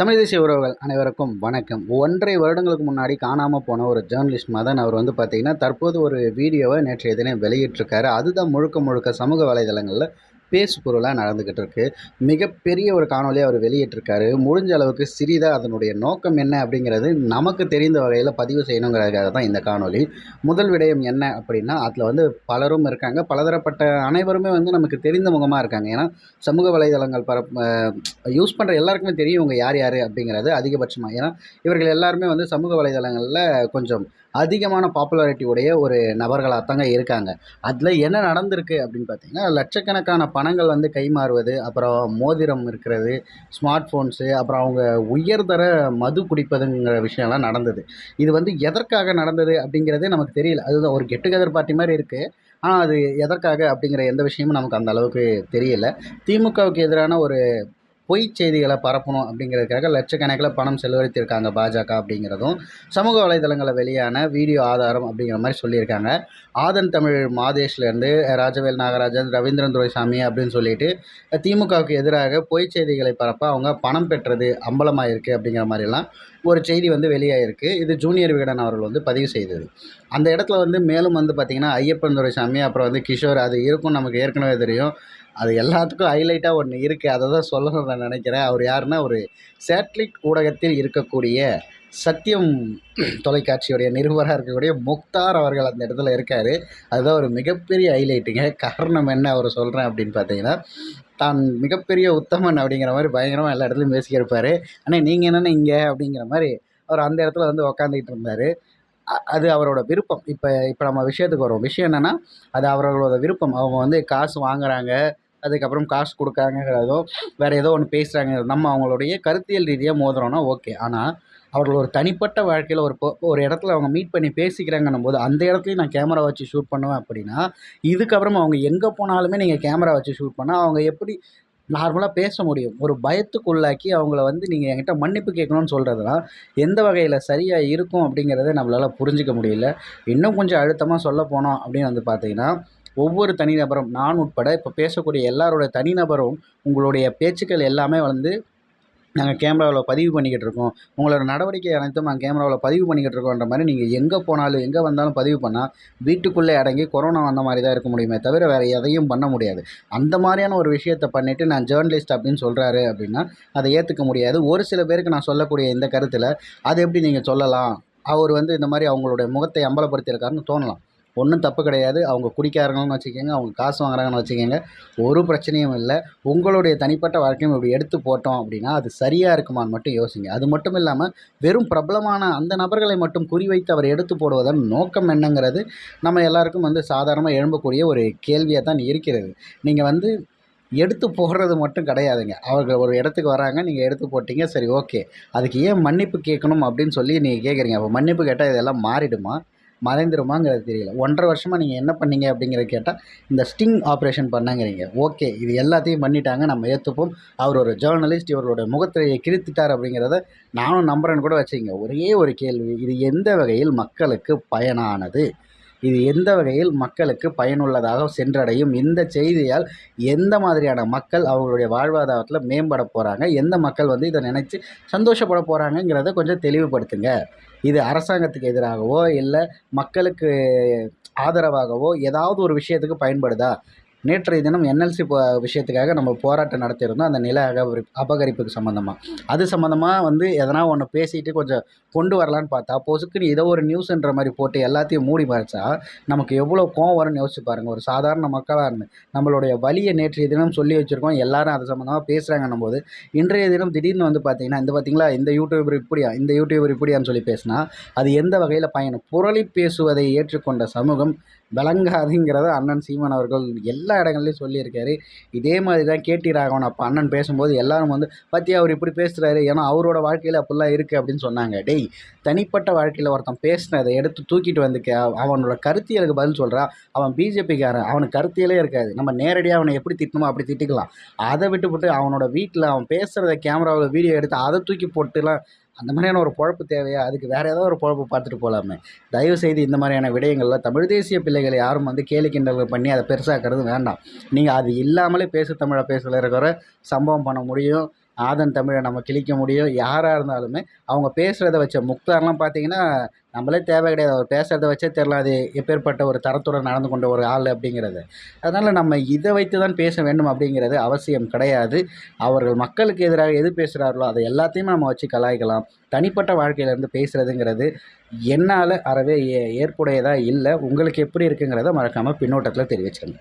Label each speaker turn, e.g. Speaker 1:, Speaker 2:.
Speaker 1: தமிழ் தேசிய உறவுகள் அனைவருக்கும் வணக்கம். ஒன்றரை வருடங்களுக்கு முன்னாடி காணாமல் போன ஒரு ஜேர்னலிஸ்ட் மதன் அவர் வந்து பார்த்திங்கன்னா தற்போது ஒரு வீடியோவை நேற்றைய தினம் வெளியிட்டிருக்காரு. அதுதான் முழுக்க முழுக்க சமூக வலைதளங்களில் பேசு பொருளாக நடந்துக்கிட்டு இருக்கு மிகப்பெரிய ஒரு காணொலியை அவர் வெளியிட்டிருக்காரு. முடிஞ்ச அளவுக்கு சிறிதாக அதனுடைய நோக்கம் என்ன அப்படிங்கிறது நமக்கு தெரிந்த வகையில் பதிவு செய்யணுங்கிறதுக்காக தான் இந்த காணொலி முதல் விடயம் என்ன அப்படின்னா அதில் வந்து பலரும் இருக்காங்க. பலதரப்பட்ட அனைவருமே வந்து நமக்கு தெரிந்த முகமாக இருக்காங்க. ஏன்னா சமூக வலைதளங்கள் பர யூஸ் பண்ணுற எல்லாருக்குமே தெரியும் இவங்க யார் யார் அப்படிங்கிறது அதிகபட்சமாக ஏன்னா இவர்கள் எல்லாருமே வந்து சமூக வலைதளங்களில் கொஞ்சம் அதிகமான பாப்புலாரிட்டி உடைய ஒரு நபர்களாக தாங்க இருக்காங்க. அதில் என்ன நடந்திருக்கு அப்படின்னு பார்த்தீங்கன்னா லட்சக்கணக்கான பணங்கள் வந்து கைமாறுவது அப்புறம் மோதிரம் இருக்கிறது ஸ்மார்ட் ஃபோன்ஸு அப்புறம் அவங்க உயர்தர மது குடிப்பதுங்கிற விஷயம்லாம் நடந்தது. இது வந்து எதற்காக நடந்தது அப்படிங்கிறதே நமக்கு தெரியல. அதுதான் ஒரு கெட் டுகெதர் பார்ட்டி மாதிரி இருக்குது ஆனால் அது எதற்காக அப்படிங்கிற எந்த விஷயமும் நமக்கு அந்த அளவுக்கு தெரியல. திமுகவுக்கு எதிரான ஒரு பொய் செய்திகளை பரப்பணும் அப்படிங்கிறதுக்காக லட்சக்கணக்கில் பணம் செலவழித்திருக்காங்க பாஜக அப்படிங்கிறதும் சமூக வலைதளங்களில் வெளியான வீடியோ ஆதாரம் அப்படிங்கிற மாதிரி சொல்லியிருக்காங்க. ஆதன் தமிழ் மாதேஷ்லேருந்து ராஜவேல் நாகராஜன் ரவீந்திரன் துரைசாமி அப்படின்னு சொல்லிட்டு திமுகவுக்கு எதிராக பொய் செய்திகளை பரப்ப அவங்க பணம் பெற்றது அம்பலமாயிருக்கு அப்படிங்கிற மாதிரிலாம் ஒரு செய்தி வந்து வெளியாகிருக்கு இது ஜூனியர் விகடன் அவர்கள் வந்து பதிவு செய்தது. அந்த இடத்துல வந்து மேலும் வந்து பார்த்திங்கன்னா ஐயப்பன் துரைசாமி அப்புறம் வந்து கிஷோர் அது இருக்கும் நமக்கு ஏற்கனவே தெரியும். அது எல்லாத்துக்கும் ஹைலைட்டாக ஒன்று இருக்குது அதை தான் சொல்லணும்னு நான் நினைக்கிறேன். அவர் யாருன்னா ஒரு சேட்டலைட் ஊடகத்தில் இருக்கக்கூடிய சத்தியம் தொலைக்காட்சியுடைய நிருபராக இருக்கக்கூடிய முக்தார் அவர்கள் அந்த இடத்துல இருக்கார். அதுதான் ஒரு மிகப்பெரிய ஹைலைட்டுங்க காரணம் என்ன அவர் சொல்கிறேன் அப்படின்னு பார்த்தீங்கன்னா தான் மிகப்பெரிய உத்தமன் அப்படிங்கிற மாதிரி பயங்கரமாக எல்லா இடத்துலையும் பேசிக்கிருப்பார். ஆனால் நீங்கள் என்னென்ன இங்கே? அப்படிங்கிற மாதிரி அவர் அந்த இடத்துல வந்து உக்காந்துக்கிட்டு இருந்தார். அது அவரோட விருப்பம். இப்போ இப்போ நம்ம விஷயத்துக்கு வரும் விஷயம் என்னென்னா அது அவர்களோட விருப்பம். அவங்க வந்து காசு வாங்குறாங்க. அதுக்கப்புறம் காசு கொடுக்காங்கிறதோ வேறு ஏதோ ஒன்று பேசுகிறாங்க நம்ம அவங்களுடைய கருத்தியல் ரீதியாக மோதுறோன்னா ஓகே ஆனால் அவர்கள் ஒரு தனிப்பட்ட வாழ்க்கையில் ஒரு ஒரு இடத்துல அவங்க மீட் பண்ணி பேசிக்கிறாங்கன்னும் போது அந்த இடத்துலையும் நான் கேமரா வச்சு ஷூட் பண்ணுவேன் அப்படின்னா இதுக்கப்புறம் அவங்க எங்கே போனாலுமே நீங்கள் கேமரா வச்சு ஷூட் பண்ணால் அவங்க எப்படி நார்மலாக பேச முடியும்? ஒரு பயத்துக்குள்ளாக்கி அவங்கள வந்து நீங்கள் என்கிட்ட மன்னிப்பு கேட்கணும்னு சொல்கிறதுலாம் எந்த வகையில் சரியாக இருக்கும் அப்படிங்கிறத நம்மளால் புரிஞ்சிக்க முடியல. இன்னும் கொஞ்சம் அழுத்தமாக சொல்ல போனோம் அப்படின்னு வந்து பார்த்தீங்கன்னா ஒவ்வொரு தனிநபரும் நான் உட்பட இப்போ பேசக்கூடிய எல்லாரோட தனிநபரும் உங்களுடைய பேச்சுக்கள் எல்லாமே வந்து நாங்கள் கேமராவில் பதிவு பண்ணிக்கிட்டு இருக்கோம். உங்களோட நடவடிக்கை அனைத்தும் நாங்கள் கேமராவில் பதிவு பண்ணிக்கிட்டு இருக்கோன்ற மாதிரி நீங்கள் எங்கே போனாலும் எங்கே வந்தாலும் பதிவு பண்ணால் வீட்டுக்குள்ளே அடங்கி கொரோனா வந்த மாதிரி தான் இருக்க முடியுமே தவிர வேறு எதையும் பண்ண முடியாது. அந்த மாதிரியான ஒரு விஷயத்தை பண்ணிவிட்டு நான் ஜேர்னலிஸ்ட் அப்படின்னு சொல்கிறாரு அப்படின்னா அதை ஏற்றுக்க முடியாது. ஒரு சில பேருக்கு நான் சொல்லக்கூடிய இந்த கருத்தில் அது எப்படி நீங்கள் சொல்லலாம்? அவர் வந்து இந்த மாதிரி அவங்களுடைய முகத்தை அம்பலப்படுத்தியிருக்காருன்னு தோணலாம். ஒன்றும் தப்பு கிடையாது. அவங்க குடிக்காரங்கன்னு வச்சுக்கோங்க அவங்க காசு வாங்குறாங்கன்னு வச்சுக்கோங்க. ஒரு பிரச்சனையும் இல்லை. உங்களுடைய தனிப்பட்ட வாழ்க்கையும் இப்படி எடுத்து போட்டோம் அப்படின்னா அது சரியாக இருக்குமான்னு மட்டும் யோசிங்க. அது மட்டும் இல்லாமல் வெறும் பிரபலமான அந்த நபர்களை மட்டும் குறிவைத்து அவர் எடுத்து போடுவதன் நோக்கம் என்னங்கிறது நம்ம எல்லாருக்கும் வந்து சாதாரணமாக எழும்பக்கூடிய ஒரு கேள்வியாக தான் இருக்கிறது. நீங்கள் வந்து எடுத்து போடுறது மட்டும் கிடையாதுங்க. அவர்கள் ஒரு இடத்துக்கு வராங்க நீங்கள் எடுத்து போட்டிங்க சரி ஓகே. அதுக்கு ஏன் மன்னிப்பு கேட்கணும் அப்படின்னு சொல்லி நீங்கள் கேட்குறீங்க. அப்போ மன்னிப்பு கேட்டால் இதெல்லாம் மாறிடுமா? மறைந்துருமாங்கிறது தெரியல. ஒன்றரை வருஷமாக நீங்கள் என்ன பண்ணீங்க அப்படிங்கிறத கேட்டால் இந்த ஸ்டிங் ஆப்ரேஷன் பண்ணாங்கிறீங்க. ஓகே இது எல்லாத்தையும் பண்ணிட்டாங்க நம்ம ஏற்றுப்போம் அவர் ஒரு ஜேர்னலிஸ்ட் இவரோட முகத்திரையை கிழித்துட்டார் அப்படிங்கிறத நானும் நம்புறேன்னு கூட வச்சுங்க ஒரே ஒரு கேள்வி இது எந்த வகையில் மக்களுக்கு பயனானது? இது எந்த வகையில் மக்களுக்கு பயனுள்ளதாக சென்றடையும்? இந்த செய்தியால் எந்த மாதிரியான மக்கள் அவங்களுடைய வாழ்வாதாரத்தில் மேம்பட போகிறாங்க எந்த மக்கள் வந்து இதை நினச்சி சந்தோஷப்பட போகிறாங்கங்கிறத கொஞ்சம் தெளிவுபடுத்துங்க. இது அரசாங்கத்துக்கு எதிராகவோ இல்லை மக்களுக்கு ஆதரவாகவோ ஏதாவது ஒரு விஷயத்துக்கு பயன்படுதா? நேற்றைய தினம் என்எல்சி விஷயத்துக்காக நம்ம போராட்டம் நடத்தியிருந்தோம். அந்த நில அகபரி அபகரிப்புக்கு சம்மந்தமாக அது சம்மந்தமாக வந்து எதனா ஒன்று பேசிட்டு கொஞ்சம் கொண்டு வரலான்னு பார்த்தா பொசுக்குன்னு ஏதோ ஒரு நியூஸ்ன்ற மாதிரி போட்டு எல்லாத்தையும் மூடி மறைச்சா நமக்கு எவ்வளோ கோவம் வரும்னு யோசிச்சு பாருங்கள் ஒரு சாதாரண மக்களாக இருந்து நம்மளுடைய வழியை நேற்றைய தினம் சொல்லி வச்சுருக்கோம். எல்லாரும் அது சம்மந்தமாக பேசுகிறாங்கன்னும் போது இன்றைய தினம் திடீர்னு வந்து பார்த்தீங்கன்னா இந்த பார்த்தீங்களா இந்த யூடியூபர் இப்படியா இந்த யூடியூபர் இப்படியான்னு சொல்லி பேசினா அது எந்த வகையில் பயணம் புரளி பேசுவதை ஏற்றுக்கொண்ட சமூகம் விளங்காதுங்கிறத அண்ணன் சீமான் அவர்கள் எல்லா எல்லா இடங்கள்லையும் சொல்லியிருக்காரு. இதே மாதிரி தான் கேடி ராகவன் அப்போ அண்ணன் பேசும்போது எல்லாரும் வந்து பற்றி அவர் இப்படி பேசுகிறாரு ஏன்னா அவரோட வாழ்க்கையில் அப்படிலாம் இருக்குது அப்படின்னு சொன்னாங்க. டேய் தனிப்பட்ட வாழ்க்கையில் ஒருத்தன் பேசினதை எடுத்து தூக்கிட்டு வந்துக்க. அவனோட கருத்தியலுக்கு பதில் சொல்கிறான் அவன் பிஜேபிக்காரன் அவனுக்கு கருத்தியலே இருக்காது. நம்ம நேரடியாக அவனை எப்படி திட்டணுமோ அப்படி திட்டிக்கலாம். அதை விட்டுவிட்டு அவனோட வீட்டில் அவன் பேசுகிறத கேமராவில் வீடியோ எடுத்து அதை தூக்கி போட்டுலாம் அந்த மாதிரியான ஒரு பொழப்பு தேவையா? அதுக்கு வேறு ஏதோ ஒரு பொழப்பு பார்த்துட்டு போகலாமே தயவு செய்து இந்த மாதிரியான விடயங்களில் தமிழ் தேசிய பிள்ளைகளை யாரும் வந்து கேலி கிண்டல்கள் பண்ணி அதை பெருசாக்கிறது வேண்டாம். நீங்கள் அது இல்லாமலே பேசு தமிழை பேசல இருக்கிற சம்பவம் பண்ண முடியும். ஆதன் தமிழை நம்ம கிழிக்க முடியும். யாராக இருந்தாலுமே அவங்க பேசுகிறத வச்ச முக்தார்லாம் பார்த்தீங்கன்னா நம்மளே தேவை கிடையாது. அவர் பேசுகிறத வச்சே தெரில அது எப்பேற்பட்ட ஒரு தரத்துடன் நடந்து கொண்ட ஒரு ஆள் அப்படிங்கிறது. அதனால் நம்ம இதை வைத்து தான் பேச வேண்டும் அப்படிங்கிறது அவசியம் கிடையாது. அவர்கள் மக்களுக்கு எதிராக எது பேசுகிறார்களோ அதை எல்லாத்தையுமே நம்ம வச்சு கலாய்க்கலாம். தனிப்பட்ட வாழ்க்கையிலேருந்து பேசுகிறதுங்கிறது என்னால் அறவே ஏ ஏற்புடையதாக இல்லை. உங்களுக்கு எப்படி இருக்குங்கிறத மறக்காமல் பின்னோட்டத்தில் தெரிவிச்சிருங்க.